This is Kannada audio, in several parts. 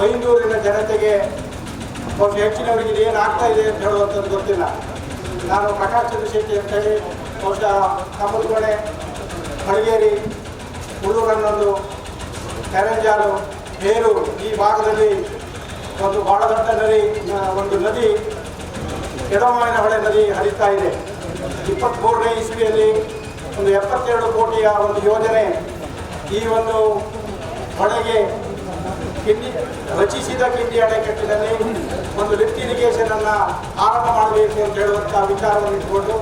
ಬೈಂದೂರಿನ ಜನತೆಗೆ ಒಂದು ಹೆಚ್ಚಿನವರಿಗೆ ಏನು ಆಗ್ತಾ ಇದೆ ಅಂತ ಹೇಳುವಂಥದ್ದು ಗೊತ್ತಿಲ್ಲ. ನಾನು ಪ್ರಕಾಶ್ ಚಂದ್ರ ಶೆಟ್ಟಿ ಅಂತೇಳಿ ಬಹುಶಃ ಕಮಲ್ಗೊಣೆ ಹಳಗೇರಿ ಹುಡುಗನ್ನೊಂದು ಕೆರಂಜಾಲು ಬೇರು ಈ ಭಾಗದಲ್ಲಿ ಒಂದು ಬಹಳ ದೊಡ್ಡ ನದಿ ಒಂದು ನದಿ ಎಡಮಾವಿನ ಹೊಳೆ ನದಿ ಹರಿತಾ ಇದೆ. ಇಪ್ಪತ್ತ್ಮೂರನೇ ಇಸ್ವಿಯಲ್ಲಿ ಒಂದು ಎಪ್ಪತ್ತೆರಡು ಕೋಟಿಯ ಒಂದು ಯೋಜನೆ ಈ ಒಂದು ಹೊಳೆಗೆ ರಚಿಸಿದ ಕಿಂಡಿ ಅಣೆಕಟ್ಟಿನಲ್ಲಿ ಒಂದು ಲಿಫ್ಟ್ ಇರಿಗೇಷನ್ ಅನ್ನ ಆರಂಭ ಮಾಡಬೇಕು ಅಂತ ಹೇಳುವಂಥ ವಿಚಾರವನ್ನು ಇಟ್ಕೊಂಡು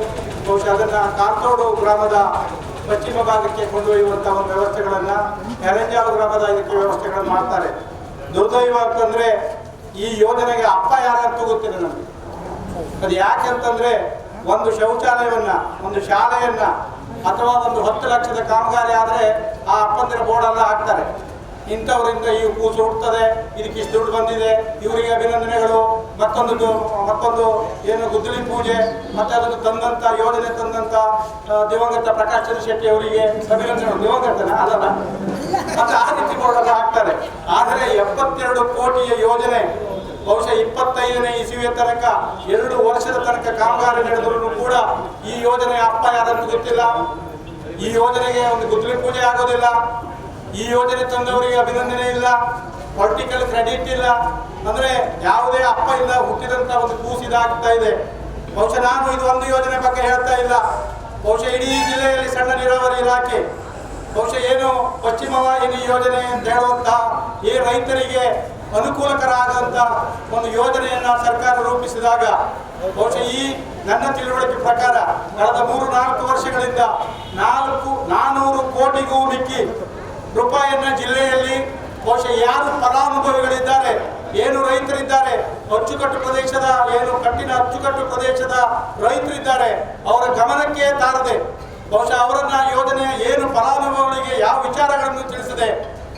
ಬಹುಶಃ ಅದನ್ನ ಕಾರ್ತೋಡು ಗ್ರಾಮದ ಪಶ್ಚಿಮ ಭಾಗಕ್ಕೆ ಕೊಂಡೊಯ್ಯುವಂಥ ಒಂದು ವ್ಯವಸ್ಥೆಗಳನ್ನ ಎರಂಜಾಲು ಗ್ರಾಮದ ಇದಕ್ಕೆ ವ್ಯವಸ್ಥೆಗಳನ್ನು ಮಾಡ್ತಾರೆ. ದುರ್ದೈವ ಅಂತಂದ್ರೆ ಈ ಯೋಜನೆಗೆ ಅಪ್ಪ ಯಾರಂತೂ ಗೊತ್ತಿಲ್ಲ ನಮಗೆ. ಅದು ಯಾಕೆಂತಂದ್ರೆ ಒಂದು ಶೌಚಾಲಯವನ್ನ, ಒಂದು ಶಾಲೆಯನ್ನ ಅಥವಾ ಒಂದು ಹತ್ತು ಲಕ್ಷದ ಕಾಮಗಾರಿ ಆದ್ರೆ ಆ ಅಪ್ಪಂದಿರ ಬೋರ್ಡ್ ಎಲ್ಲ ಹಾಕ್ತಾರೆ. ಇಂಥವರಿಂದ ಈ ಕೂಸು ಹುಟ್ಟುತ್ತದೆ ಇದಕ್ಕೆ ಇಷ್ಟು ದುಡ್ಡು ಬಂದಿದೆ, ಇವರಿಗೆ ಅಭಿನಂದನೆಗಳು. ಮತ್ತೊಂದು ಮತ್ತೊಂದು ಏನು ಗುದ್ದಲಿ ಪೂಜೆ, ಮತ್ತೆ ಅದನ್ನು ತಂದಂತ, ಯೋಜನೆ ತಂದಂತ ದಿವಂಗತ ಪ್ರಕಾಶ್ ಚಂದ್ರ ಶೆಟ್ಟಿ ಅವರಿಗೆ ಅಭಿನಂದನೆಗಳು. ದಿವಂಗತನ ಅಲ್ಲಲ್ಲ? ಮತ್ತೆ ಆ ರೀತಿ ಕೊಡೋದು ಆಗ್ತಾರೆ ಆದರೆ ಎಪ್ಪತ್ತೆರಡು ಕೋಟಿಯ ಯೋಜನೆ, ಬಹುಶಃ ಇಪ್ಪತ್ತೈದನೇ ಇಸುವಿಯ ತನಕ, ಎರಡು ವರ್ಷದ ತನಕ ಕಾಮಗಾರಿ ನಡೆದರೂ ಕೂಡ ಈ ಯೋಜನೆ ಅಪ್ಪ ಯಾರನ್ನು ಗೊತ್ತಿಲ್ಲ. ಈ ಯೋಜನೆಗೆ ಒಂದು ಗುದ್ದಲಿ ಪೂಜೆ ಆಗೋದಿಲ್ಲ. ಈ ಯೋಜನೆ ತಂದವರಿಗೆ ಅಭಿನಂದನೆ ಇಲ್ಲ ಪೊಲಿಟಿಕಲ್ ಕ್ರೆಡಿಟ್ ಇಲ್ಲ. ಅಂದ್ರೆ ಯಾವುದೇ ಅಪ್ಪ ಇಲ್ಲ, ಹುಟ್ಟಿದಂತ ಒಂದು ಕೂಸಿದಾಗ್ತಾ ಇದೆ. ಬಹುಶಃ ನಾನು ಇದು ಒಂದು ಯೋಜನೆ ಬಗ್ಗೆ ಹೇಳ್ತಾ ಇಲ್ಲ. ಬಹುಶಃ ಇಡೀ ಜಿಲ್ಲೆಯಲ್ಲಿ ಸಣ್ಣ ನೀರಾವರಿ ಇಲಾಖೆ, ಬಹುಶಃ ಏನು ಪಶ್ಚಿಮ ವಾಹಿನಿ ಯೋಜನೆ ಅಂತ ಹೇಳುವಂತ ಈ ರೈತರಿಗೆ ಅನುಕೂಲಕರ ಆದಂತ ಒಂದು ಯೋಜನೆಯನ್ನ ಸರ್ಕಾರ ರೂಪಿಸಿದಾಗ, ಬಹುಶಃ ಈ ನನ್ನ ತಿಳುವಳಿಕೆ ಪ್ರಕಾರ, ಕಳೆದ ಮೂರು ನಾಲ್ಕು ವರ್ಷಗಳಿಂದ ನಾಲ್ಕು ನಾನೂರು ಕೋಟಿಗೂ ಮಿಕ್ಕಿ ರೂಪಾಯಿಯನ್ನ ಜಿಲ್ಲೆಯಲ್ಲಿ ಬಹುಶಃ ಯಾರು ಫಲಾನುಭವಿಗಳಿದ್ದಾರೆ, ಏನು ರೈತರಿದ್ದಾರೆ, ಅಚ್ಚುಕಟ್ಟು ಪ್ರದೇಶದ ಏನು ಕಟ್ಟಿನ ಅಚ್ಚುಕಟ್ಟು ಪ್ರದೇಶದ ರೈತರಿದ್ದಾರೆ, ಅವರ ಗಮನಕ್ಕೆ ತಾರದೆ, ಬಹುಶಃ ಅವರನ್ನ ಯೋಜನೆ ಏನು ಫಲಾನುಭವಿಗಳಿಗೆ ಯಾವ ವಿಚಾರಗಳನ್ನು ತಿಳಿಸಿದೆ,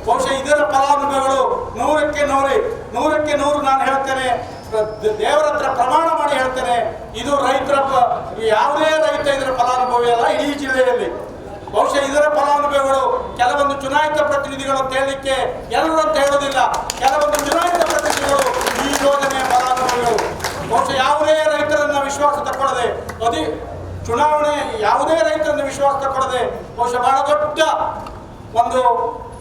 ಬಹುಶಃ ಇದರ ಫಲಾನುಭವಿಗಳು ನೂರಕ್ಕೆ ನೂರು ನೂರಕ್ಕೆ ನೂರು ನಾನು ಹೇಳ್ತೇನೆ, ದೇವರ ಹತ್ರ ಪ್ರಮಾಣ ಮಾಡಿ ಹೇಳ್ತೇನೆ, ಇದು ರೈತರ ಯಾವುದೇ ರೈತ ಇದರ ಫಲಾನುಭವಿ ಅಲ್ಲ, ಇಡೀ ಜಿಲ್ಲೆಯಲ್ಲಿ. ಬಹುಶಃ ಇದರ ಫಲಾನುಭವಿಗಳು ಕೆಲವೊಂದು ಚುನಾಯಿತ ಪ್ರತಿನಿಧಿಗಳು ಅಂತ ಹೇಳಲಿಕ್ಕೆ ಎಲ್ಲರೂ ಅಂತ ಹೇಳೋದಿಲ್ಲ ಕೆಲವೊಂದು ಚುನಾಯಿತ ಪ್ರತಿನಿಧಿಗಳು ಈ ಯೋಜನೆಯ ಫಲಾನುಭವಿಗಳು. ಬಹುಶಃ ಯಾವುದೇ ರೈತರನ್ನ ವಿಶ್ವಾಸ ತಕ್ಕೊಳ್ಳದೆ ಅದಿ ಚುನಾವಣೆ ಯಾವುದೇ ರೈತರನ್ನು ವಿಶ್ವಾಸ ತಕ್ಕೊಳ್ಳದೆ ಬಹುಶಃ ಬಹಳ ದೊಡ್ಡ ಒಂದು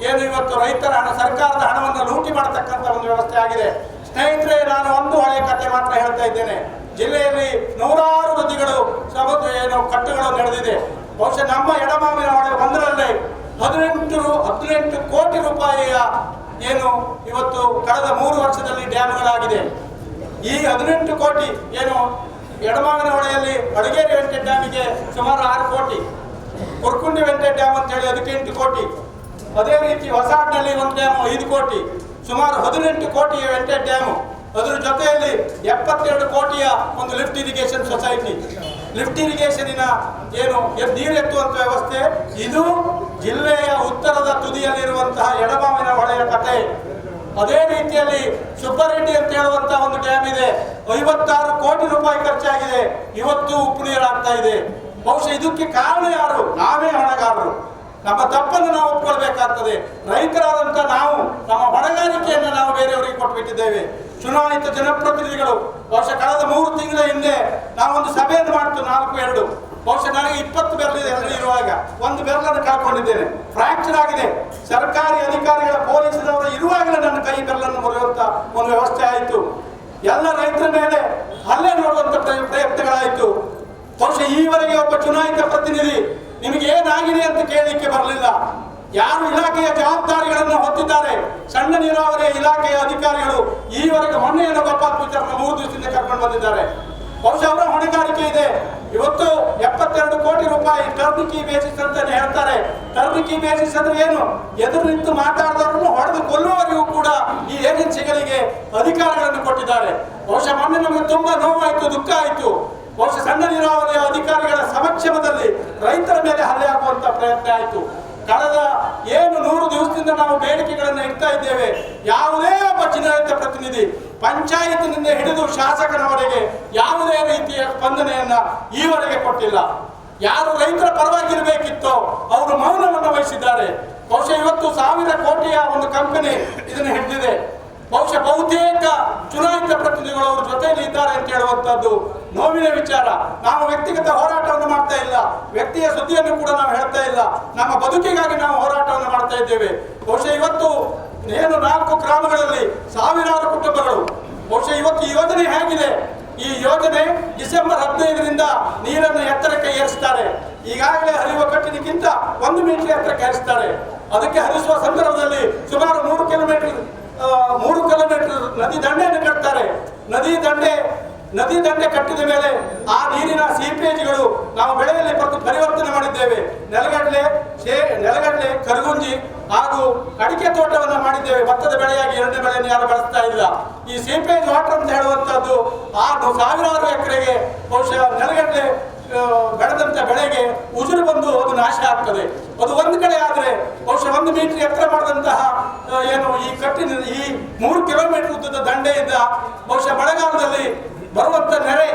ಏನು ಇವತ್ತು ರೈತರ ಹಣ, ಸರ್ಕಾರದ ಹಣವನ್ನು ಲೂಟಿ ಮಾಡತಕ್ಕಂಥ ಒಂದು ವ್ಯವಸ್ಥೆ ಆಗಿದೆ. ಸ್ನೇಹಿತರೆ, ನಾನು ಒಂದು ಹಳೆ ಕತೆ ಮಾತ್ರ ಹೇಳ್ತಾ ಇದ್ದೇನೆ. ಜಿಲ್ಲೆಯಲ್ಲಿ ನೂರಾರು ನದಿಗಳು ಸಮುದ್ರ, ಏನು ಕಟ್ಟುಗಳು ನಡೆದಿದೆ. ಬಹುಶಃ ನಮ್ಮ ಎಡಮಾವಿನ ಹೊಡೆ ಒಂದರಲ್ಲೇ ಹದಿನೆಂಟು ಹದಿನೆಂಟು ಕೋಟಿ ರೂಪಾಯಿಯ ಏನು ಇವತ್ತು ಕಳೆದ ಮೂರು ವರ್ಷದಲ್ಲಿ ಡ್ಯಾಮ್ಗಳಾಗಿದೆ. ಈ ಹದಿನೆಂಟು ಕೋಟಿ ಏನು ಎಡಮಾವಿನ ಹೊಳೆಯಲ್ಲಿ ಅಡಗೇರಿ ವೆಂಕಟ ಡ್ಯಾಮಿಗೆ ಸುಮಾರು ಆರು ಕೋಟಿ, ಕುರ್ಕುಂಡಿ ವೆಂಕಟ ಡ್ಯಾಮ್ ಅಂತ ಹೇಳಿ ಹದಿನೆಂಟು ಕೋಟಿ, ಅದೇ ರೀತಿ ಹೊಸಾಡ್ನಲ್ಲಿ ಒಂದು ಡ್ಯಾಮ್ ಐದು ಕೋಟಿ, ಸುಮಾರು ಹದಿನೆಂಟು ಕೋಟಿಯ ವೆಂಟೆಡ್ ಡ್ಯಾಮ್. ಅದರ ಜೊತೆಯಲ್ಲಿ ಎಪ್ಪತ್ತೆರಡು ಕೋಟಿಯ ಒಂದು ಲಿಫ್ಟ್ ಇರಿಗೇಷನ್ ಸೊಸೈಟಿ. ಲಿಫ್ಟ್ ಇರಿಗೇಷನಿನ ಏನು ನೀರು ವ್ಯವಸ್ಥೆ, ಇದು ಜಿಲ್ಲೆಯ ಉತ್ತರದ ತುದಿಯಲ್ಲಿರುವಂತಹ ಎಡಮಾವಿನ ಹೊಳೆಯ ಕಥೆ ಅದೇ ರೀತಿಯಲ್ಲಿ ಸುಬ್ಬರೆಡ್ಡಿ ಅಂತ ಹೇಳುವಂತಹ ಒಂದು ಡ್ಯಾಮ್ ಇದೆ. ಐವತ್ತಾರು ಕೋಟಿ ರೂಪಾಯಿ ಖರ್ಚಾಗಿದೆ. ಇವತ್ತು ಉಪ್ಪು ನೀರಾಗ್ತಾ ಇದೆ. ಬಹುಶಃ ಇದಕ್ಕೆ ಕಾರಣ ಯಾರು? ನಾವೇ ಹೊಣೆಗಾರರು. ನಮ್ಮ ತಪ್ಪನ್ನು ನಾವು ಒಪ್ಕೊಳ್ಬೇಕಾಗ್ತದೆ. ರೈತರಾದಂಥ ನಾವು, ನಮ್ಮ ಹೊಣೆಗಾರಿಕೆಯನ್ನು ನಾವು ಬೇರೆಯವರಿಗೆ ಕೊಟ್ಬಿಟ್ಟಿದ್ದೇವೆ. ಚುನಾಯಿತ ಜನಪ್ರತಿನಿಧಿಗಳು, ಬಹುಶಃ ಕಳೆದ ಮೂರು ತಿಂಗಳ ಹಿಂದೆ ನಾವೊಂದು ಸಭೆಯನ್ನು ಮಾಡ್ತು ನಾಲ್ಕು, ಎರಡು. ಬಹುಶಃ ನನಗೆ ಇಪ್ಪತ್ತು ಬೆರಳಿದೆ ಅಲ್ಲಿ ಇರುವಾಗ. ಒಂದು ಬೆರಳನ್ನು ಕಳ್ಕೊಂಡಿದ್ದೇನೆ. ಫ್ರಾಕ್ಚರ್ ಆಗಿದೆ. ಸರ್ಕಾರಿ ಅಧಿಕಾರಿಗಳ ಪೊಲೀಸರವರು ಇರುವಾಗಲೇ ನನ್ನ ಕೈ ಬೆರಳನ್ನು ಮುರಿಯುವಂತ ಒಂದು ವ್ಯವಸ್ಥೆ ಆಯಿತು. ಎಲ್ಲ ರೈತರ ಮೇಲೆ ಹಲ್ಲೆ ನೋಡುವಂತ ಪ್ರಯತ್ನಗಳಾಯಿತು. ಬಹುಶಃ ಈವರೆಗೆ ಒಬ್ಬ ಚುನಾಯಿತ ಪ್ರತಿನಿಧಿ ನಿಮಗೆ ಏನಾಗಿದೆ ಅಂತ ಕೇಳಲಿಕ್ಕೆ ಬರಲಿಲ್ಲ. ಯಾರು ಇಲಾಖೆಯ ಜವಾಬ್ದಾರಿಗಳನ್ನು ಹೊತ್ತಿದ್ದಾರೆ? ಸಣ್ಣ ನೀರಾವರಿ ಇಲಾಖೆಯ ಅಧಿಕಾರಿಗಳು ಈವರೆಗೆ ಮೊನ್ನೆಯನ್ನು ಗೋಪಾಲ್ ಪೂಜಾರ್ನ ಮೂರು ದಿವಸದಿಂದ ಕರ್ಕೊಂಡು ಬಂದಿದ್ದಾರೆ. ಬಹುಶಃ ಅವರ ಹೊಣೆಗಾರಿಕೆ ಇದೆ. ಇವತ್ತು ಎಪ್ಪತ್ತೆರಡು ಕೋಟಿ ರೂಪಾಯಿ ಟರ್ನಿಕಿ ಬೇಸಿಸ್ ಅಂತ ಹೇಳ್ತಾರೆ. ಟರ್ನಿಕಿ ಬೇಸಿಸ್ ಅಂದ್ರೆ ಏನು? ಎದುರು ನಿಂತು ಮಾತಾಡಿದವರನ್ನು ಹೊಡೆದು ಕೊಲ್ಲುವವರೆಗೂ ಕೂಡ ಈ ಏಜೆನ್ಸಿಗಳಿಗೆ ಅಧಿಕಾರಗಳನ್ನು ಕೊಟ್ಟಿದ್ದಾರೆ. ಬಹುಶಃ ಮೊನ್ನೆ ನಮಗೆ ತುಂಬಾ ನೋವಾಯಿತು, ದುಃಖ ಆಯಿತು. ಬಹುಶಃ ಸಣ್ಣ ನೀರಾವರಿಯ ಅಧಿಕಾರಿಗಳ ಸಮಕ್ಷಮದಲ್ಲಿ ರೈತರ ಮೇಲೆ ಹಲ್ಲೆ ಹಾಕುವಂತ ಪ್ರಯತ್ನ ಆಯಿತು. ಕಳೆದ ಏನು ನೂರು ದಿವಸದಿಂದ ನಾವು ಬೇಡಿಕೆಗಳನ್ನು ಇಡ್ತಾ ಇದ್ದೇವೆ. ಯಾವುದೇ ಒಬ್ಬ ಚುನಾಯಿತ ಪ್ರತಿನಿಧಿ ಪಂಚಾಯತ್ನಿಂದ ಹಿಡಿದು ಶಾಸಕರವರೆಗೆ ಯಾವುದೇ ರೀತಿಯ ಸ್ಪಂದನೆಯನ್ನ ಈವರೆಗೆ ಕೊಟ್ಟಿಲ್ಲ. ಯಾರು ರೈತರ ಪರವಾಗಿರಬೇಕಿತ್ತೋ ಅವರು ಮೌನವನ್ನು ವಹಿಸಿದ್ದಾರೆ. ಬಹುಶಃ ಇವತ್ತು ಸಾವಿರ ಕೋಟಿಯ ಒಂದು ಕಂಪನಿ ಇದನ್ನು ಹಿಡಿದಿದೆ. ಬಹುಶಃ ಬಹುತೇಕ ಚುನಾಯಿತ ಪ್ರತಿನಿಧಿಗಳು ಅವ್ರ ಜೊತೆಯಲ್ಲಿ ಇದ್ದಾರೆ ಅಂತ ಹೇಳುವಂತದ್ದು ನೋವಿನ ವಿಚಾರ. ನಾವು ವ್ಯಕ್ತಿಗತ ಹೋರಾಟವನ್ನು ಮಾಡ್ತಾ ಇಲ್ಲ. ವ್ಯಕ್ತಿಯ ಸುದ್ದಿಯನ್ನು ಕೂಡ ನಾವು ಹೇಳ್ತಾ ಇಲ್ಲ. ನಮ್ಮ ಬದುಕಿಗಾಗಿ ನಾವು ಹೋರಾಟವನ್ನು ಮಾಡ್ತಾ ಇದ್ದೇವೆ. ಬಹುಶಃ ಇವತ್ತು ಏನು ನಾಲ್ಕು ಗ್ರಾಮಗಳಲ್ಲಿ ಸಾವಿರಾರು ಕುಟುಂಬಗಳು. ಬಹುಶಃ ಇವತ್ತು ಯೋಜನೆ ಹೇಗಿದೆ? ಈ ಯೋಜನೆ ಡಿಸೆಂಬರ್ ಹದಿನೈದರಿಂದ ನೀರನ್ನು ಎತ್ತರಕ್ಕೆ ಏರಿಸ್ತಾರೆ. ಈಗಾಗಲೇ ಹರಿಯುವ ಕಟ್ಟಿನಕ್ಕಿಂತ ಒಂದು ಮೀಟರ್ ಎತ್ತರಕ್ಕೆ ಏರಿಸ್ತಾರೆ. ಅದಕ್ಕೆ ಹರಿಸುವ ಸಂದರ್ಭದಲ್ಲಿ ಸುಮಾರು ನೂರು ಕಿಲೋಮೀಟರ್ ಮೂರು ಕಿಲೋಮೀಟರ್ ನದಿ ದಂಡೆಯನ್ನು ಕಟ್ತಾರೆ. ನದಿ ದಂಡೆ ನದಿ ದಂಡೆ ಕಟ್ಟಿದ ಮೇಲೆ ಆ ನೀರಿನ ಸೀಪೇಜ್ಗಳು ನಾವು ಬೆಳೆಯಲ್ಲಿ ಪರಿವರ್ತನೆ ಮಾಡಿದ್ದೇವೆ. ನೆಲಗಡಲೆ, ಶೇ, ನೆಲಗಡಲೆ, ಕರಗುಂಜಿ ಹಾಗೂ ಅಡಿಕೆ ತೋಟವನ್ನು ಮಾಡಿದ್ದೇವೆ. ಭತ್ತದ ಬೆಳೆಯಾಗಿ ಎರಡನೇ ಬೆಳೆಯನ್ನು ಯಾರು ಬಳಸ್ತಾ ಇಲ್ಲ. ಈ ಸೀಪೇಜ್ ವಾಟರ್ ಅಂತ ಹೇಳುವಂತದ್ದು ಆ ಸಾವಿರಾರು ಎಕರೆಗೆ ಬಹುಶಃ ನೆಲಗಡಲೆ ಬೆಳೆದಂತ ಬೆಳೆಗೆ ಉದುರು ಬಂದು ಅದು ನಾಶ ಆಗ್ತದೆ. ಅದು ಒಂದು ಕಡೆ ಆದರೆ ಬಹುಶಃ ಒಂದು ಮೀಟರ್ ಎತ್ತರ ಮಾಡಿದಂತಹ ಏನು ಈ ಕಟ್ಟಿನ, ಈ ಮೂರು ಕಿಲೋಮೀಟರ್ ಉದ್ದದ ದಂಡೆಯಿಂದ ಬಹುಶಃ ಮಳೆಗಾಲದಲ್ಲಿ ಬರುವಂತ ನೆರೆ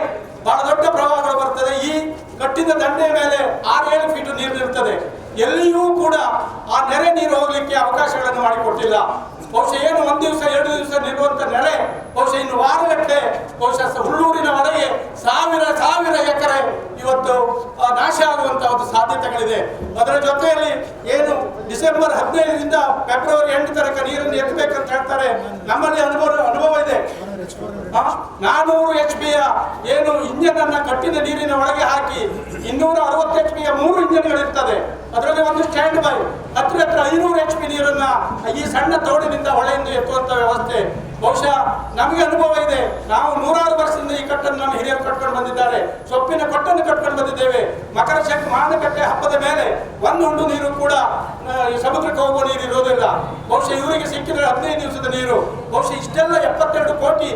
ಬಹಳ ದೊಡ್ಡ ಪ್ರವಾಹಗಳು ಬರ್ತದೆ. ಈ ಕಟ್ಟಿದ ದಂಡೆಯ ಮೇಲೆ ಆರು, ಏಳು ಫೀಟ್ ನೀರು ನಿಲ್ತದೆ. ಎಲ್ಲಿಯೂ ಕೂಡ ಆ ನೆರೆ ನೀರು ಹೋಗಲಿಕ್ಕೆ ಅವಕಾಶಗಳನ್ನು ಮಾಡಿಕೊಟ್ಟಿಲ್ಲ. ಬಹುಶಃ ಏನು ಒಂದು ದಿವಸ, ಎರಡು ದಿವಸ ನಿಲ್ಲುವಂತ ನೆರೆ ಬಹುಶಃ ಇನ್ನು ವಾರಗಟ್ಟೆ ಬಹುಶಃ ಹುಳ್ಳೂರಿನ ಒಳಗೆ ಸಾವಿರ ಸಾವಿರ ಎಕರೆ ಇವತ್ತು ನಾಶ ಆಗುವಂತಹ ಒಂದು ಸಾಧ್ಯತೆಗಳಿದೆ. ಅದರ ಜೊತೆಯಲ್ಲಿ ಏನು ಡಿಸೆಂಬರ್ ಹದಿನೈದರಿಂದ ಫೆಬ್ರವರಿ ಎಂಟು ತನಕ ನೀರನ್ನು ಎತ್ತಬೇಕಂತ ಹೇಳ್ತಾರೆ. ನಮ್ಮಲ್ಲಿ ಅನುಭವ ಅನುಭವ ಇದೆ. ನಾನೂರು ಎಚ್ ಪಿಯ ಏನು ಇಂಜಿನ್ ಅನ್ನ ಕಟ್ಟಿದ ನೀರಿನ ಒಳಗೆ ಹಾಕಿ ಇನ್ನೂರ ಅರವತ್ತು ಎಚ್ ಪಿಯ ಮೂರು ಇಂಜಿನ್ಗಳು ಇರ್ತದೆ ಅದರಲ್ಲಿ ಒಂದು ಸ್ಟ್ಯಾಂಡ್ ಬೈ ಹತ್ರ ಹತ್ರ ಐನೂರು ಎಚ್ ಪಿ ನೀರನ್ನ ಈ ಸಣ್ಣ ತೋಡಿನಿಂದ ಹೊಳೆಯಿಂದ ಎತ್ತುವಂತ ವ್ಯವಸ್ಥೆ. ಬಹುಶಃ ನಮಗೆ ಅನುಭವ ಇದೆ. ನಾವು ನೂರಾರು ವರ್ಷದಿಂದ ಈ ಕಟ್ಟನ್ನು ನಮ್ಮ ಹಿರಿಯರು ಕಟ್ಕೊಂಡು ಬಂದಿದ್ದಾರೆ. ಸೊಪ್ಪಿನ ಕೊಟ್ಟನ್ನು ಕಟ್ಕೊಂಡು ಬಂದಿದ್ದೇವೆ. ಮಕರ ಶಂಕ ಮಾನಕಟ್ಟೆ ಹಬ್ಬದ ಮೇಲೆ ಒಂದು ಉಂಡು ನೀರು ಕೂಡ ಸಮುದ್ರಕ್ಕೆ ಹೋಗುವ ನೀರು ಇರೋದಿಲ್ಲ ಬಹುಶಃ ಇವರಿಗೆ ಸಿಕ್ಕಿದ್ರೆ ಹದಿನೈದು ದಿವಸದ ನೀರು. ಬಹುಶಃ ಇಷ್ಟೆಲ್ಲ ಎಪ್ಪತ್ತೆರಡು ಕೋಟಿ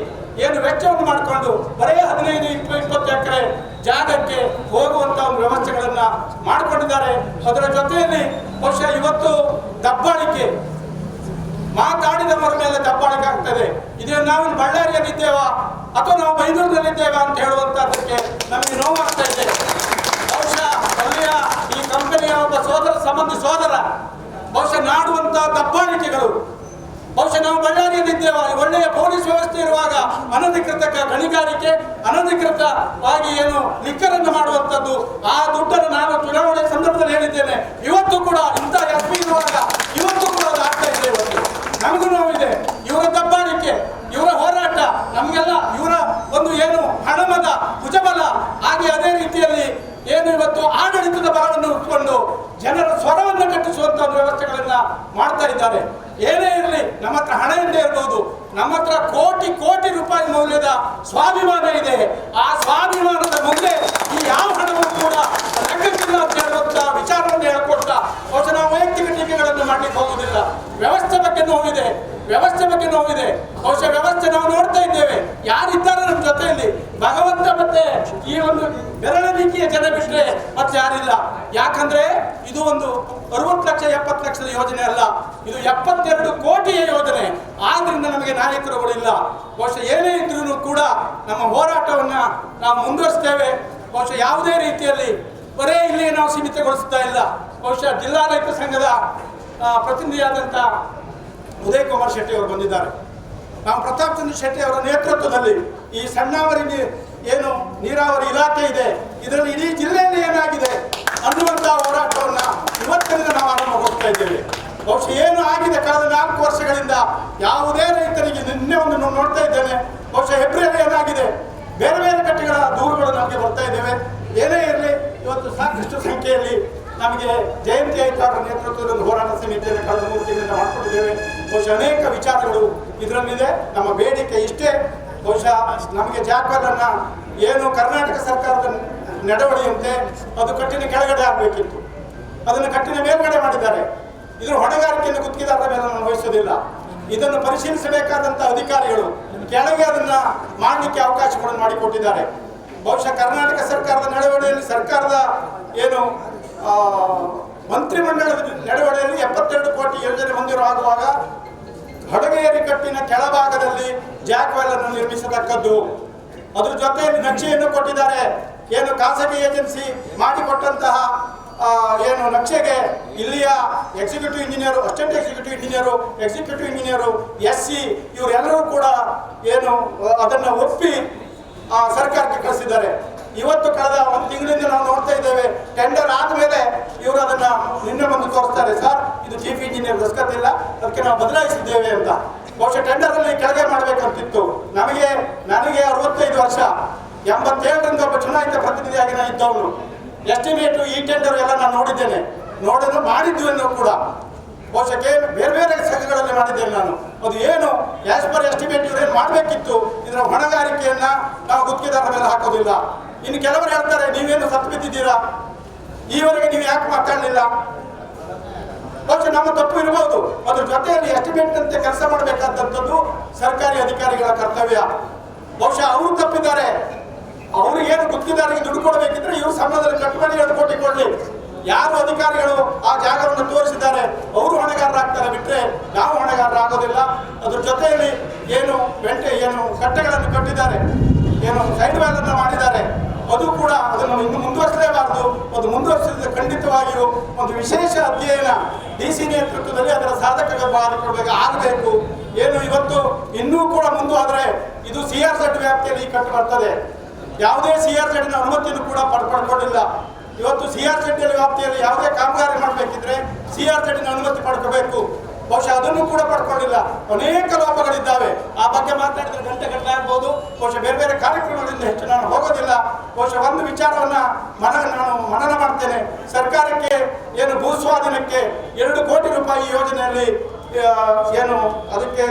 ಏನು ವೆಚ್ಚವನ್ನು ಮಾಡಿಕೊಂಡು ಬರೇ ಹದಿನೈದು ಇಪ್ಪ ಇಪ್ಪತ್ತು ಎಕರೆ ಜಾಗಕ್ಕೆ ಹೋಗುವಂತ ಒಂದು ವ್ಯವಸ್ಥೆಗಳನ್ನ ಮಾಡಿಕೊಂಡಿದ್ದಾರೆ. ಅದರ ಜೊತೆಯಲ್ಲಿ ಬಹುಶಃ ಇವತ್ತು ದಬ್ಬಾಳಿಕೆ ಮಾತಾಡಿದವರ ಮೇಲೆ ದಬ್ಬಾಳಿಕೆ ಆಗ್ತದೆ. ಇದೇ ನಾವು ಬಳ್ಳಾರಿಯಲ್ಲಿದ್ದೇವಾ ಅಥವಾ ನಾವು ಬೈದೂರಿನಲ್ಲಿದ್ದೇವಾ ಅಂತ ಹೇಳುವಂತಹದಕ್ಕೆ ನಮಗೆ ನೋವಾಗ್ತಾ ಇದೆ. ಬಹುಶಃ ಈ ಕಂಪನಿಯ ಒಬ್ಬ ಸೋದರ, ಸಂಬಂಧಿ ಸೋದರ, ಬಹುಶಃ ನಾಡುವಂತ ದಬ್ಬಾಳಿಕೆಗಳು. ಬಹುಶಃ ನಾವು ಬಳ್ಳಾರಿಯಲ್ಲಿದ್ದೇವೆ ಒಳ್ಳೆಯ ಪೊಲೀಸ್ ವ್ಯವಸ್ಥೆ ಇರುವಾಗ ಅನಧಿಕೃತ ಗಣಿಗಾರಿಕೆ ಅನಧಿಕೃತವಾಗಿ ಏನು ಲಿಕ್ಕರನ್ನು ಮಾಡುವಂಥದ್ದು ಆ ದುಡ್ಡನ್ನು ನಾನು ಚುನಾವಣೆ ಸಂದರ್ಭದಲ್ಲಿ ಹೇಳಿದ್ದೇನೆ. ಇವತ್ತು ಕೂಡ ಇಂಥ ಎಸ್ ಪಿ ಇರುವಾಗ ಇವತ್ತು ಕೂಡ ಅದು ಆಗ್ತಾ ಇದೆ ಇವತ್ತು ನಮಗೂ ನೋವಿದೆ ಇವರ ದಬ್ಬಾಳಿಕೆ ಇವರ ಹೋರಾಟ ನಮಗೆಲ್ಲ ಇವರ ಒಂದು ಏನು ಹಣಮದ ಭುಜಬಲ ಹಾಗೆ ಅದೇ ರೀತಿಯಲ್ಲಿ ಏನು ಇವತ್ತು ಆಡಳಿತದ ಬಲವನ್ನು ಉಟ್ಕೊಂಡು ಜನರ ಸ್ವರವನ್ನು ಕಟ್ಟಿಸುವಂತ ಒಂದು ವ್ಯವಸ್ಥೆಗಳನ್ನ ಮಾಡ್ತಾ ಇದ್ದಾರೆ. ಏನೇ ಇರಲಿ, ನಮ್ಮ ಹತ್ರ ಹಣ ಇಲ್ಲದೆ ಇರಬಹುದು ನಮ್ಮ ಹತ್ರ ಕೋಟಿ ಕೋಟಿ ರೂಪಾಯಿ ಮೌಲ್ಯದ ಸ್ವಾಭಿಮಾನ ಇದೆ ಆ ಸ್ವಾಭಿಮಾನದ ಮುಂದೆ ಈ ಯಾವ ಹಣವೂ ಕೂಡ ಲೆಕ್ಕಕ್ಕಿಲ್ಲ ಅಂತ ಹೇಳುವಂತ ವಿಚಾರವನ್ನು ಹೇಳ್ಕೊಡ್ತಾ ಬಹುಶಃ ನಾವು ವೈಯಕ್ತಿಕ ಟೀಕೆಗಳನ್ನು ಮಾಡ್ಲಿಕ್ಕೆ ಹೋಗುದಿಲ್ಲ ವ್ಯವಸ್ಥೆ ಬಗ್ಗೆ ನೋವಿದೆ ವ್ಯವಸ್ಥೆ ಬಗ್ಗೆ ನೋವಿದೆ ಬಹುಶಃ ವ್ಯವಸ್ಥೆ ನಾವು ನೋಡ್ತಾ ಇದ್ದೇವೆ ಯಾರಿದ್ದಾರೆ ನಮ್ಮ ಜೊತೆಯಲ್ಲಿ ಭಗವಂತ ಮತ್ತೆ ಈ ಒಂದು ಬೆರಳಿಕೆಯ ಜನ ಬಿಟ್ರೆ ಯಾರಿಲ್ಲ ಯಾಕಂದ್ರೆ ಇದು ಒಂದು ಅರವತ್ತು ಲಕ್ಷ, ಎಪ್ಪತ್ತು ಲಕ್ಷದ ಯೋಜನೆ ಅಲ್ಲ. ಇದು ಎಪ್ಪತ್ತೆರಡು ಕೋಟಿಯ ಯೋಜನೆ. ಆದ್ರಿಂದ ನಮಗೆ ನಾಯಕರುಗಳಿಲ್ಲ ಬಹುಶಃ ಏನೇ ಇದ್ರೂ ಕೂಡ ನಮ್ಮ ಹೋರಾಟವನ್ನ ನಾವು ಮುಂದುವರಿಸ್ತೇವೆ. ಬಹುಶಃ ಯಾವುದೇ ರೀತಿಯಲ್ಲಿ ಬರೇ ಇಲ್ಲಿ ನಾವು ಸೀಮಿತಗೊಳಿಸ್ತಾ ಇಲ್ಲ. ಬಹುಶಃ ಜಿಲ್ಲಾ ರೈತ ಸಂಘದ ಪ್ರತಿನಿಧಿಯಾದಂಥ ಉದಯ್ ಕುಮಾರ್ ಶೆಟ್ಟಿ ಅವರು ಬಂದಿದ್ದಾರೆ. ನಾವು ಪ್ರತಾಪ್ ಚಂದ್ರ ಶೆಟ್ಟಿ ಅವರ ನೇತೃತ್ವದಲ್ಲಿ ಈ ಸಣ್ಣವರಿ ನೀ- ಏನು ನೀರಾವರಿ ಇಲಾಖೆ ಇದೆ. ಇದರಲ್ಲಿ ಇಡೀ ಜಿಲ್ಲೆಯಲ್ಲಿ ಏನಾಗಿದೆ? ಅನ್ನುವಂತಹ ಹೋರಾಟವನ್ನ ಇವತ್ತಿನಿಂದ ನಾವು ಆರಂಭಗೊಳ್ತಾ ಇದ್ದೇವೆ. ಬಹುಶಃ ಏನು ಆಗಿದೆ ಕಳೆದ ನಾಲ್ಕು ವರ್ಷಗಳಿಂದ ಯಾವುದೇ ರೈತರಿಗೆ ನಿನ್ನೆ ಒಂದು ನೋಡ್ತಾ ಇದ್ದೇನೆ. ಬಹುಶಃ ಹೆಬ್ರಿಯಲ್ಲಿ ಏನಾಗಿದೆ? ಬೇರೆ ಬೇರೆ ಕಟ್ಟೆಗಳ ದೂರುಗಳು ನಮಗೆ ಬರ್ತಾ ಇದ್ದೇವೆ. ಏನೇ ಇರಲಿ, ಇವತ್ತು ಸಾಕಷ್ಟು ಸಂಖ್ಯೆಯಲ್ಲಿ ನಮಗೆ ಜಯಂತಿ ಆಯ್ತಾರ ನೇತೃತ್ವದ ಹೋರಾಟ ಸಮಿತಿಯನ್ನು ಕಳೆದ ಮೂರು ತಿಂಗಳಿಂದ ಮಾಡಿಕೊಂಡಿದ್ದೇವೆ. ಬಹುಶಃ ಅನೇಕ ವಿಚಾರಗಳು ಇದರಲ್ಲಿದೆ. ನಮ್ಮ ಬೇಡಿಕೆ ಇಷ್ಟೇ. ಬಹುಶಃ ನಮಗೆ ಜಾಕರನ್ನ ಏನು ಕರ್ನಾಟಕ ಸರ್ಕಾರದ ನಡವಳಿಯಂತೆ ಅದು ಕಟ್ಟಿನ ಕೆಳಗಡೆ ಆಗಬೇಕಿತ್ತು. ಅದನ್ನು ಕಟ್ಟಿನ ಮೇಲ್ಗಡೆ ಮಾಡಿದ್ದಾರೆ. ಇದರ ಹೊಣೆಗಾರಿಕೆಯನ್ನು ಗುತ್ತಿಗೆದಾರರ ಮೇಲೆ ನಾನು ವಹಿಸೋದಿಲ್ಲ ಇದನ್ನು ಪರಿಶೀಲಿಸಬೇಕಾದಂತಹ ಅಧಿಕಾರಿಗಳು ಕೆಳಗೆ ಅದನ್ನ ಮಾಡಲಿಕ್ಕೆ ಅವಕಾಶಗಳನ್ನು ಮಾಡಿಕೊಟ್ಟಿದ್ದಾರೆ. ಬಹುಶಃ ಕರ್ನಾಟಕ ಸರ್ಕಾರದ ನಡವಳಿಯಲ್ಲಿ, ಸರ್ಕಾರದ ಏನು ಮಂತ್ರಿಮಂಡಲದ ನಡವಳಿಯಲ್ಲಿ ಎಪ್ಪತ್ತೆರಡು ಕೋಟಿ ಯೋಜನೆ ಮಂಜೂರು ಆಗುವಾಗ ಹಡಗೇರಿ ಕಟ್ಟಿನ ಕೆಳಭಾಗದಲ್ಲಿ ಜಾಕ್ವೆಲ್ ಅನ್ನು ನಿರ್ಮಿಸತಕ್ಕದ್ದು. ಅದ್ರ ಜೊತೆಯಲ್ಲಿ ನಕ್ಷೆಯನ್ನು ಕೊಟ್ಟಿದ್ದಾರೆ. ಏನು ಖಾಸಗಿ ಏಜೆನ್ಸಿ ಮಾಡಿಕೊಟ್ಟಂತಹ ಏನು ನಕ್ಷೆಗೆ ಇಲ್ಲಿಯ executive engineer assistant executive engineer executive engineer S C ಇವರೆಲ್ಲರೂ ಕೂಡ ಏನು, ಅದನ್ನು ಒಪ್ಪಿ ಸರ್ಕಾರಕ್ಕೆ ಕಳಿಸಿದ್ದಾರೆ. ಇವತ್ತು ಕಳೆದ ಒಂದು ತಿಂಗಳಿಂದ ನಾವು ನೋಡ್ತಾ ಇದ್ದೇವೆ ಟೆಂಡರ್ ಆದಮೇಲೆ ಇವರು ಅದನ್ನ ನಿನ್ನೆ ಬಂದು ತೋರಿಸ್ತಾರೆ. ಸರ್, ಇದು ಚೀಫ್ ಇಂಜಿನಿಯರ್ ದಸ್ಕತ್ತಿಲ್ಲ ಅದಕ್ಕೆ ನಾವು ಬದಲಾಯಿಸಿದ್ದೇವೆ ಅಂತ. ಬಹುಶಃ ಟೆಂಡರ್ ಅಲ್ಲಿ ಕೆಳಗೆ ಮಾಡಬೇಕಂತಿತ್ತು. ನಮಗೆ, ನನಗೆ ಅರವತ್ತೈದು ವರ್ಷ. ಎಂಬತ್ತೇಳರಿಂದ ಒಬ್ಬ ಚುನಾಯಿತ ಪ್ರತಿನಿಧಿಯಾಗಿ ನಾನು ಇದ್ದವನು. ಎಸ್ಟಿಮೇಟು ಈ ಟೆಂಡರ್ ಎಲ್ಲ ನಾನು ನೋಡಿದ್ದೇನೆ. ನೋಡೋದು ಮಾಡಿದ್ವಿ ಕೂಡ. ಬಹುಶಃ ಬೇರೆ ಬೇರೆ ಸಂಘಗಳಲ್ಲಿ ಮಾಡಿದ್ದೇನೆ ನಾನು. ಅದು ಏನು? ಆಸ್ ಪರ್ ಎಸ್ಟಿಮೇಟ್ ಏನು ಮಾಡಬೇಕಿತ್ತು? ಇದರ ಹೊಣೆಗಾರಿಕೆಯನ್ನ ನಾವು ಗುತ್ತಿಗೆದಾರರ ಮೇಲೆ ಹಾಕೋದಿಲ್ಲ. ಇನ್ನು ಕೆಲವರು ಹೇಳ್ತಾರೆ, ನೀವೇನು ಸತ್ತು ಬಿದ್ದಿದ್ದೀರಾ? ಈವರೆಗೆ ನೀವು ಯಾಕೆ ಮಾತಾಡಲಿಲ್ಲ? ಬಹುಶಃ ನಮ್ಮ ತಪ್ಪು ಇರಬಹುದು ಅದ್ರ ಜೊತೆಯಲ್ಲಿ ಎಸ್ಟಿಮೇಟ್ ಅಂತೆ ಕೆಲಸ ಮಾಡಬೇಕಾದಂಥದ್ದು ಸರ್ಕಾರಿ ಅಧಿಕಾರಿಗಳ ಕರ್ತವ್ಯ. ಬಹುಶಃ ಅವರು ತಪ್ಪಿದ್ದಾರೆ. ಅವ್ರಿಗೇನು ಗುತ್ತಿಗೆದಾರರಿಗೆ ದುಡ್ಡು ಕೊಡಬೇಕಿದ್ರೆ ಇವರು ಸಂಬಂಧದಲ್ಲಿ ಕಟ್ಟು ಮಾಡಿ ಎರಡು ಕೋಟಿ ಕೊಡ್ಲಿ. ಯಾರು ಅಧಿಕಾರಿಗಳು ಆ ಜಾಗವನ್ನು ತೋರಿಸಿದ್ದಾರೆ, ಅವರು ಹೊಣೆಗಾರರಾಗ್ತಾರೆ ಬಿಟ್ರೆ ನಾವು ಹೊಣೆಗಾರರಾಗೋದಿಲ್ಲ. ಅದ್ರ ಜೊತೆಯಲ್ಲಿ ಏನು ಬೆಂಟೆ, ಏನು ಕಟ್ಟೆಗಳನ್ನು ಕಟ್ಟಿದ್ದಾರೆ, ಏನು ಸೈಡ್ ಮಾಡಿದ್ದಾರೆ. ಅದು ಕೂಡ ಅದನ್ನು ಇನ್ನು ಮುಂದುವರಿಸಲೇಬಾರದು. ಅದು ಮುಂದುವರಿಸಿದ ಖಂಡಿತವಾಗಿಯೂ ಒಂದು ವಿಶೇಷ ಅಧ್ಯಯನ ಡಿ ಸಿ ನೇತೃತ್ವದಲ್ಲಿ ಅದರ ಸಾಧಕ ಬಾಧಕಗಳಿಗೆ ಆಗಬೇಕು ಏನು ಇವತ್ತು ಇನ್ನೂ ಕೂಡ ಮುಂದುವಾದರೆ ಇದು ಸಿ ಆರ್ ಸೆಟ್ ವ್ಯಾಪ್ತಿಯಲ್ಲಿ ಕಟ್ಟು ಬರ್ತದೆ. ಯಾವುದೇ ಸಿ ಆರ್ ಜೆಡ್ನ ಅನುಮತಿಯನ್ನು ಕೂಡ ಪಡ್ ಪಡ್ಕೊಂಡಿಲ್ಲ ಇವತ್ತು ಸಿ ಆರ್ ಜೆಡ್ ವ್ಯಾಪ್ತಿಯಲ್ಲಿ ಯಾವುದೇ ಕಾಮಗಾರಿ ಮಾಡಬೇಕಿದ್ರೆ ಸಿ ಆರ್ ಜೆಡ್ನ ಅನುಮತಿ ಪಡ್ಕೋಬೇಕು. ಬಹುಶಃ ಅದನ್ನು ಕೂಡ ಪಡ್ಕೊಂಡಿಲ್ಲ. ಅನೇಕ ಲೋಪಗಳಿದ್ದಾವೆ. ಆ ಬಗ್ಗೆ ಮಾತಾಡಿದ್ರೆ ಗಂಟೆ ಗಂಟೆ ಆಗ್ಬೋದು. ಬಹುಶಃ ಬೇರೆ ಬೇರೆ ಕಾರ್ಯಕ್ರಮಗಳಿಂದ ಹೆಚ್ಚು ನಾನು ಹೋಗೋದಿಲ್ಲ. ಬಹುಶಃ ಒಂದು ವಿಚಾರವನ್ನ ಮನ ನಾನು ಮನನ ಮಾಡ್ತೇನೆ. ಸರ್ಕಾರಕ್ಕೆ ಏನು ಭೂಸ್ವಾಧೀನಕ್ಕೆ ಎರಡು ಕೋಟಿ ರೂಪಾಯಿ ಯೋಜನೆಯಲ್ಲಿ ಏನು ಅದಕ್ಕೆ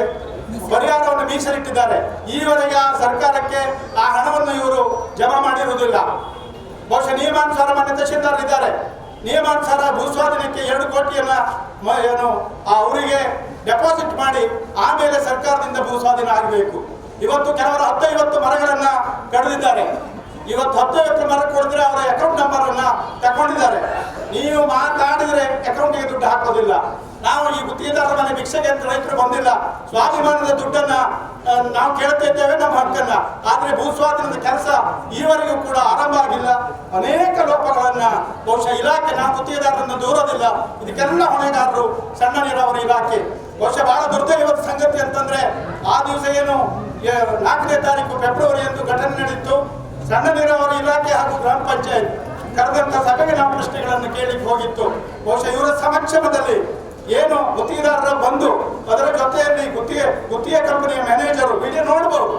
ಪರಿಹಾರವನ್ನು ಮೀಸಲಿಟ್ಟಿದ್ದಾರೆ ಈವರೆಗೆ ಆ ಸರ್ಕಾರಕ್ಕೆ ಆ ಹಣವನ್ನು ಇವರು ಜಮಾ ಮಾಡಿರುವುದಿಲ್ಲ. ಬಹುಶಃ ನಿಯಮಾನುಸಾರ ಮಾನ್ಯ ತಹಶೀಲ್ದಾರರಿದ್ದಾರೆ ನಿಯಮಾನುಸಾರ ಭೂಸ್ವಾಧೀನಕ್ಕೆ ಎರಡು ಕೋಟಿಯನ್ನ ಏನು, ಆ ಅವರಿಗೆ ಡೆಪಾಸಿಟ್ ಮಾಡಿ ಆಮೇಲೆ ಸರ್ಕಾರದಿಂದ ಭೂಸ್ವಾಧೀನ ಆಗಬೇಕು. ಇವತ್ತು ಕೆಲವರು ಹತ್ತೈವತ್ತು ಮರಗಳನ್ನ ಕಡಿದಿದ್ದಾರೆ. ಇವತ್ತು ಹತ್ತೈವತ್ತು ಮರ ಕೊಡಿದ್ರೆ ಅವರ ಅಕೌಂಟ್ ನಂಬರ್ ಅನ್ನ ತಕೊಂಡಿದ್ದಾರೆ ನೀವು ಮಾತಾಡಿದ್ರೆ ಅಕೌಂಟಿಗೆ ದುಡ್ಡು ಹಾಕೋದಿಲ್ಲ. ನಾವು ಈ ಗುತ್ತಿಗೆದಾರರ ಮನೆ ಭಿಕ್ಷೆಗೆ ಅಂತ ರೈತರು ಬಂದಿಲ್ಲ. ಸ್ವಾಭಿಮಾನದ ದುಡ್ಡನ್ನ ನಾವು ಕೇಳ್ತಾ ಇದ್ದೇವೆ ನಮ್ಮ ಹಕ್ಕನ್ನ. ಆದ್ರೆ ಭೂಸ್ವಾಧೀನದ ಕೆಲಸ ಈವರೆಗೂ ಕೂಡ ಆರಂಭ ಆಗಿಲ್ಲ. ಅನೇಕ ಲೋಪಗಳನ್ನ ಬಹುಶಃ ಇಲಾಖೆ, ನಾವು ಗುತ್ತಿಗೆದಾರರನ್ನ ದೂರದಿಲ್ಲ. ಇದಕ್ಕೆಲ್ಲ ಹೊಣೆಗಾರರು ಸಣ್ಣ ನೀರಾವರಿ ಇಲಾಖೆ. ಬಹುಶಃ ಬಹಳ ದುರ್ದೈವದ ಸಂಗತಿ ಅಂತಂದ್ರೆ ಆ ದಿವಸ ಏನು ನಾಲ್ಕನೇ ತಾರೀಕು ಫೆಬ್ರವರಿ ಎಂದು ಘಟನೆ ನಡೆಯಿತು. ಸಣ್ಣ ನೀರಾವರಿ ಇಲಾಖೆ ಹಾಗೂ ಗ್ರಾಮ ಪಂಚಾಯತ್ ಕರೆದಂತ ಸಭೆಗೆ ನಾವು ಪ್ರಶ್ನೆಗಳನ್ನು ಕೇಳಿ ಹೋಗಿತ್ತು. ಬಹುಶಃ ಇವರ ಸಮಕ್ಷಮದಲ್ಲಿ ಏನು ಗುತ್ತಿಗೆದಾರರ ಬಂದು ಅದರ ಜೊತೆಯಲ್ಲಿ ಗುತ್ತಿಗೆ ಗುತ್ತಿಗೆ ಕಂಪನಿಯ ಮ್ಯಾನೇಜರು ವಿಡಿಯೋ ನೋಡಬಹುದು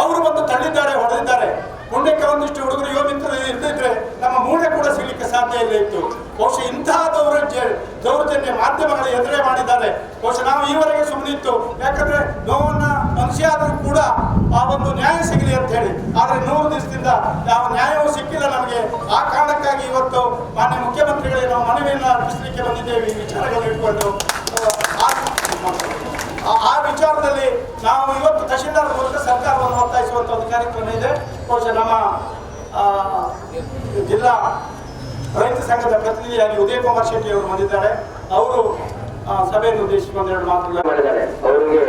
ಅವರು ಬಂದು ತಳ್ಳಿದ್ದಾರೆ, ಹೊಡೆದಿದ್ದಾರೆ. ಮುಂದಕ್ಕೆ ಕೆಲವೊಂದಿಷ್ಟು ಹುಡುಗರು ಯುವ ಮಿತ್ರರು ಇರ್ದಿದ್ರೆ ನಮ್ಮ ಮೂಳೆ ಕೂಡ ಸಿಗಲಿಕ್ಕೆ ಸಾಧ್ಯ ಇಲ್ಲ ಇತ್ತು. ಬಹುಶಃ ಇಂತಹ ದೌರ್ಜನ್ಯ ದೌರ್ಜನ್ಯ ಮಾಧ್ಯಮಗಳ ಎದುರೇ ಮಾಡಿದ್ದಾರೆ. ಬಹುಶಃ ನಾವು ಈವರೆಗೆ ಸುಮ್ಮನಿತ್ತು ಯಾಕಂದ್ರೆ ನೋವನ್ನ ಮನುಷ್ಯ ಆದರೂ ಕೂಡ ಆ ಒಂದು ನ್ಯಾಯ ಸಿಗಲಿ ಅಂತ ಹೇಳಿ. ಆದ್ರೆ ನೂರು ದಿವಸದಿಂದ ಯಾವ ನ್ಯಾಯವೂ ಸಿಕ್ಕಿಲ್ಲ ನಮಗೆ. ಆ ಕಾರಣಕ್ಕಾಗಿ ಇವತ್ತು ಮಾನ್ಯ ಮುಖ್ಯಮಂತ್ರಿಗಳಿಗೆ ನಾವು ಮನವಿಯನ್ನು ಅರ್ಪಿಸಲಿಕ್ಕೆ ಬಂದಿದ್ದೇವೆ. ಈ ವಿಚಾರಗಳನ್ನು ಇಟ್ಕೊಂಡು ಆ ವಿಚಾರದಲ್ಲಿ ನಾವು ಇವತ್ತು ತಹಶೀಲ್ದಾರ್ ಮೂಲಕ ಸರ್ಕಾರವನ್ನು ಒತ್ತಾಯಿಸುವಂತ ಒಂದು ಕಾರ್ಯಕ್ರಮ ಇದೆ. ಬಹುಶಃ ನಮ್ಮ ಜಿಲ್ಲಾ ರೈತ ಸಂಘದ ಪ್ರತಿನಿಧಿಯಾಗಿ ಉದಯ ಕುಮಾರ್ ಶೆಟ್ಟಿ ಅವರು ಬಂದಿದ್ದಾರೆ. ಅವರು ಸಭೆಯನ್ನು ಉದ್ದೇಶಿಸಿ ಒಂದೆರಡು ಮಾತುಗಳು ಮಾಡಿದ್ದಾರೆ. ಅವರಿಗೆ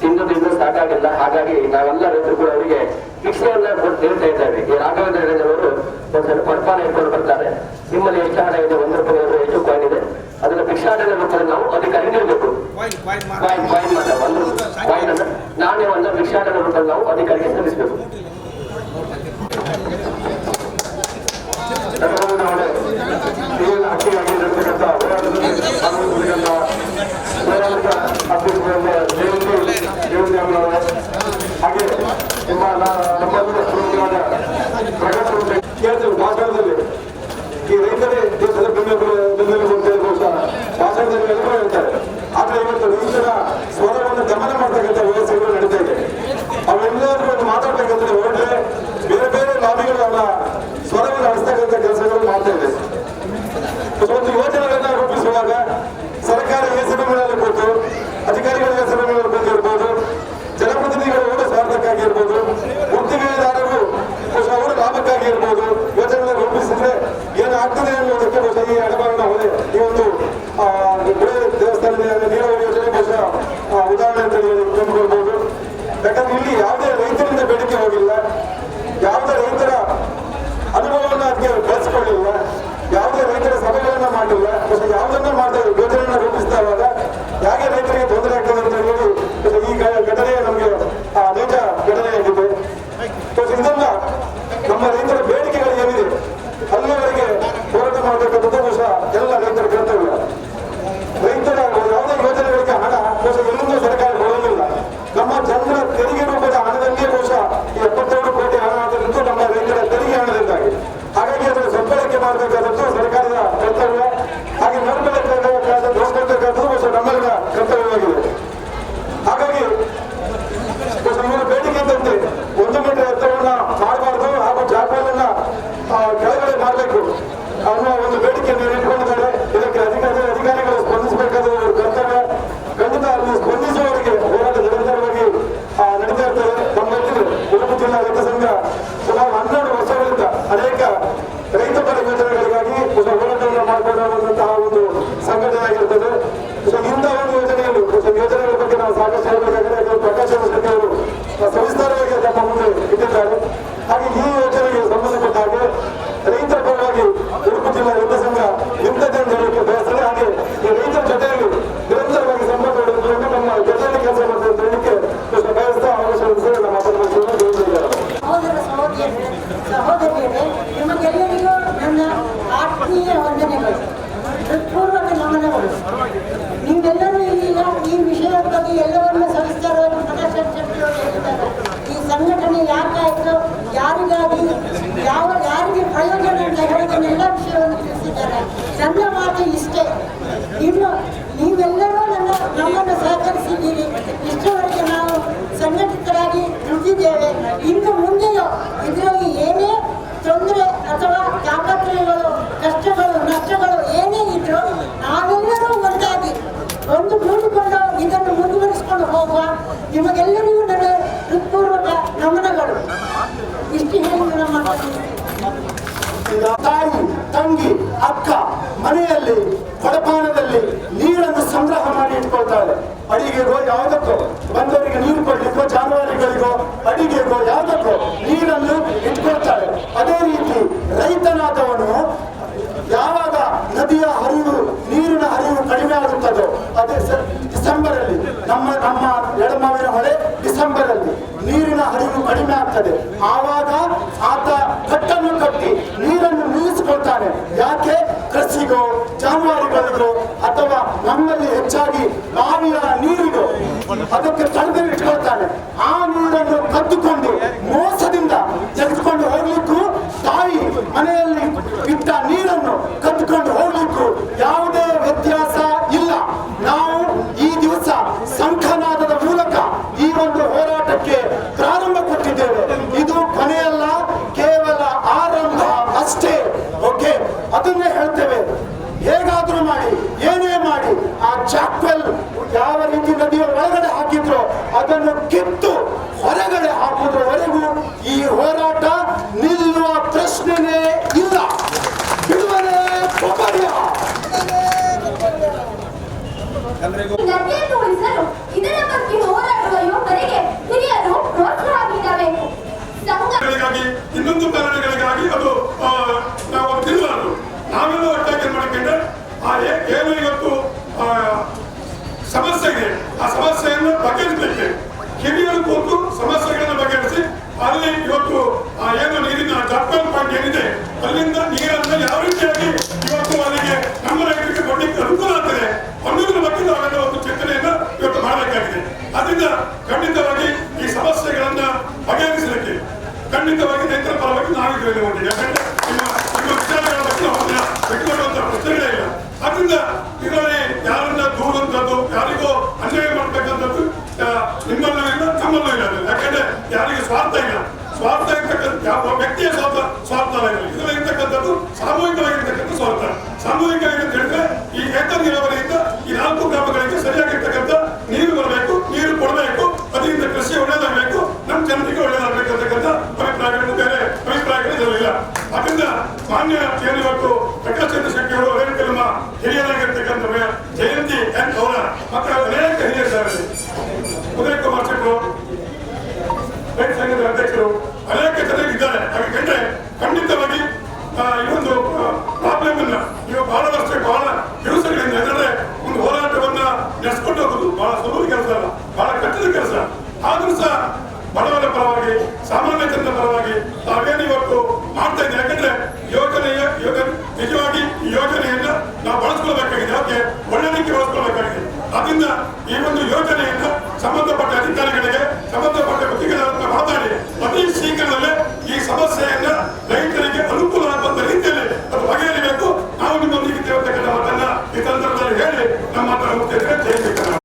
ತಿಂದು ತಿಂದು ಸಾಕಾಗಿಲ್ಲ. ಹಾಗಾಗಿ ನಾವೆಲ್ಲ ರೈತರು ಕೂಡ ಅವರಿಗೆ ಶಿಕ್ಷೆಯನ್ನ ಹೇಳ್ತಾ ಇದ್ದೇವೆ. ಈ ರಾಘವೇಂದ್ರ ಅವರು ಪರ್ಪಾಲ ಇಟ್ಕೊಂಡು ಬರ್ತಾರೆ. ನಿಮ್ಮಲ್ಲಿ ಎಷ್ಟು ಹಣ ಇದೆ? ಒಂದು ರೂಪಾಯಿ ಎಷ್ಟು ಕಾಯ್ದಿದೆ ಅದನ್ನ ಭಿಕ್ಷಾಟನೆ ಮಾಡ್ತಾರೆ ನಾವು ಅದಕ್ಕೆ ನೀಡಬೇಕು ನಾಣ್ಯವನ್ನ ಭಿಕ್ಷಾಟನೆ ಮಾಡ್ತಾರೆ ನಾವು ಅದಕ್ಕೆ ಅಧಿಕಾರಿಗೆ ಸಲ್ಲಿಸಬೇಕು ಅಕ್ಕಿಯಾಗಿ ನಡೆದಿರುವಂತಹ ಅಭ್ಯರ್ಥಿಗಳನ್ನು ಹಾಗೆ ನಿಮ್ಮ ನಮ್ಮನ್ನು ಅದಕ್ಕೆ ಯಾವುದೇ ರೈತರಿಂದ ಬೇಡಿಕೆ ಹೋಗಿಲ್ಲ. ಯಾವುದೇ ರೈತರ ಅನುಭವವನ್ನು ಅದಕ್ಕೆ ಬೆಳೆಸ್ಕೊಳ್ಳಿಲ್ಲ. ಯಾವುದೇ ರೈತರ ಸಭೆಗಳನ್ನ ಮಾಡಿಲ್ಲ. ಮತ್ತೆ ಯಾವುದನ್ನ ಮಾಡ್ತಾ ಯೋಜನೆಯನ್ನು ರೂಪಿಸ್ತಾ ಇರುವಾಗ ಯಾಕೆ ರೈತರಿಗೆ ತೊಂದರೆ ಆಗ್ತದೆ ಅಂತ ನಿಮಗೆಲ್ಲರಿಗೂ ನನ್ನ ಹೃತ್ಪೂರ್ವಕ ನಮನಗಳು. ಇಷ್ಟು ಹೇಳಿ ನಮ್ಮ ತಾಯಿ, ತಂಗಿ, ಅಕ್ಕ ಮನೆಯಲ್ಲಿ ಕೊಡಪಾನದಲ್ಲಿ ನೀರನ್ನು ಸಂಗ್ರಹ ಮಾಡಿ ಇಟ್ಕೊಳ್ತಾಳೆ ಅಡಿಗೆಗೋ ಯಾವುದಕ್ಕೋ, ಬಂದವರಿಗೆ ನೀರು ಕೊಡ್ಲಿಕ್ಕೋ, ಜಾನುವಾರುಗಳಿಗೋ ಅಡಿಗೆಗೋ ಯಾವುದಕ್ಕೋ ನೀರನ್ನು ಇಟ್ಕೊಳ್ತಾಳೆ ಆಗ್ತದೆ ಆವಾಗ ಆತ ಕಟ್ಟನ್ನು ಕಟ್ಟಿ ನೀರನ್ನು ನಿಲ್ಲಿಸಿಕೊಳ್ತಾನೆ. ಯಾಕೆ? ಕೃಷಿಗೋ, ಜಾನುವಾರುಗಳಿಗೋ, ಅಥವಾ ನಮ್ಮಲ್ಲಿ ಹೆಚ್ಚಾಗಿ ಬಾವಿಯ ನೀರಿಗೋ, ಅದಕ್ಕೆ ತಡೆದು ಇಟ್ಕೊಳ್ತಾನೆ. ಆ ನೀರನ್ನು ಕದ್ದುಕೊಂಡು ಸಮಸ್ಯೆಯನ್ನು ಬಗೆಹರಿಸಲಿಕ್ಕೆ ಹಿರಿಯರು ಕೂತು ಸಮಸ್ಯೆಗಳನ್ನು ಬಗೆಹರಿಸಿ, ಅಲ್ಲಿ ಇವತ್ತು ಏನು ನೀರಿನ ಜಪ್ಕಲ್ ಪಾಯಿಂಟ್ ಏನಿದೆ, ಅಲ್ಲಿಂದ ನೀರನ್ನು ಯಾವ ರೀತಿಯಾಗಿ ಇವತ್ತು ಅಲ್ಲಿಗೆ ನಮ್ಮ ರೈತರಿಗೆ ಕೊಡಲಿಕ್ಕೆ ಅನುಕೂಲ ಆಗ್ತದೆ ಅನ್ನೋದ್ರ ಬಗ್ಗೆ ನಾವೆಲ್ಲ ಒಂದು ಚಿಂತನೆಯನ್ನು ಇವತ್ತು ಮಾಡಬೇಕಾಗಿದೆ. ಅದರಿಂದ ಖಂಡಿತವಾಗಿ ಈ ಸಮಸ್ಯೆಗಳನ್ನ ಬಗೆಹರಿಸಲಿಕ್ಕೆ ಖಂಡಿತವಾಗಿ ರೈತರ ಪರವಾಗಿ ನಾವಿದ್ದೇವೆ ಯಾಕಂದ್ರೆ ನಿಮ್ಮ ನಿಮ್ಮ ವಿಚಾರಗಳ ಬಗ್ಗೆ ಅವನ್ನ ಬಿಟ್ಟುಕೊಡುವಂತ ಪ್ರಶ್ನೆಗಳೇ ಇಲ್ಲ ಅದರಿಂದ ಇದರಲ್ಲಿ ಯಾರನ್ನ ದೂರುವಂತದ್ದು ಯಾರಿಗೋ ಅನ್ಯಾಯ ಮಾಡ್ತಕ್ಕಂಥದ್ದು ಆ, ನಿಮ್ಮಲ್ಲೂ ಇಲ್ಲ ನಮ್ಮಲ್ಲೂ ಇಲ್ಲ ಅದು. ಯಾಕಂದ್ರೆ ಯಾರಿಗೆ ಸ್ವಾರ್ಥ ಇಲ್ಲ ಸ್ವಾರ್ಥ ಇರ್ತಕ್ಕಂಥ ಯಾವ ವ್ಯಕ್ತಿಯ ಸ್ವಾರ್ಥ ಸ್ವಾರ್ಥ ಇದರಲ್ಲಿ. ಇರ್ತಕ್ಕಂಥದ್ದು ಸಾಮೂಹಿಕವಾಗಿರ್ತಕ್ಕಂಥ ಸ್ವಾರ್ಥ ಸಾಮೂಹಿಕವಾಗಿ ಅಂತ ಹೇಳಿದ್ರೆ, ಈ ಏತ ನೀರಾವರಿಯಿಂದ ಈ ನಾಲ್ಕು ಗ್ರಾಮಗಳಿಗೆ ಸರಿಯಾಗಿರ್ತಕ್ಕಂಥ ನೀರು ಬರಬೇಕು, ನೀರು ಕೊಡಬೇಕು, ಅದರಿಂದ ಕೃಷಿ ಒಳ್ಳೇದಾಗಬೇಕು, ನಮ್ಮ ಜನರಿಗೆ ಒಳ್ಳೇದಾಗಬೇಕು ಅಂತಕ್ಕಂಥ ಅಭಿಪ್ರಾಯಗಳು ಬೇರೆ ಅಭಿಪ್ರಾಯಗಳು ಇದರಲ್ಲಿಲ್ಲ ಅದರಿಂದ ಮಾನ್ಯ ಏನು ಇವತ್ತು ಪ್ರಕಾಶ್ ಚಂದ್ರ ಶೆಟ್ಟಿ ಅವರು, ಅದೇ ನಮ್ಮ ಹಿರಿಯರಾಗಿರ್ತಕ್ಕಂಥ